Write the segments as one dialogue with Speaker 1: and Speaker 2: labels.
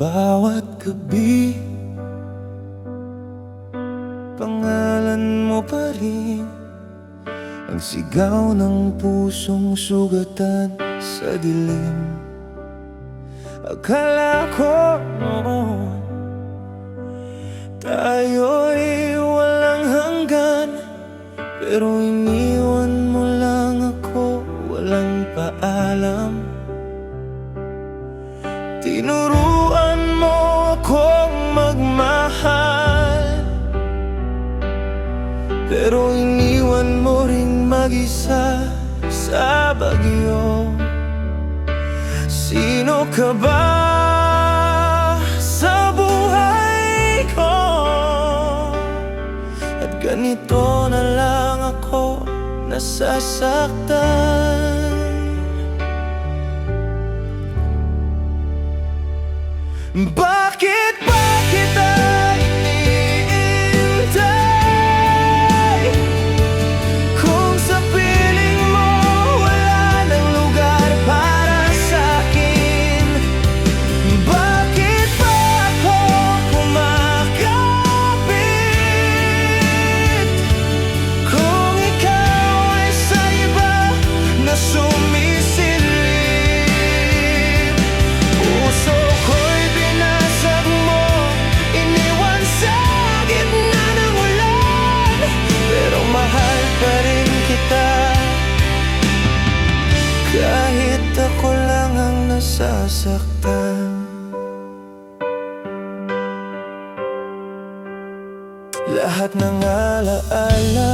Speaker 1: bawat gabi. Pangalan mo pa rin Ang sigaw ng pusong sugatan sa dilim. Akala ko noon Tayo'y walang hanggan Pero iniwan mo lang ako Walang paalam. Tinuruan mo akong magmahal. Pero iniwan mo ring mag-isa sa bagyo. Sino ka ba sa buhay ko? At ganito na lang ako nasasaktan. Bakit nasasaktan. Lahat ng alaala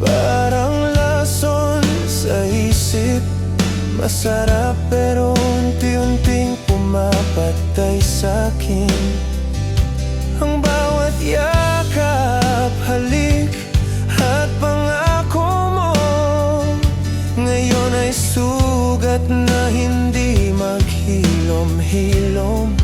Speaker 1: Parang lason sa isip. Masarap pero Sugat na hindi maghilom-hilom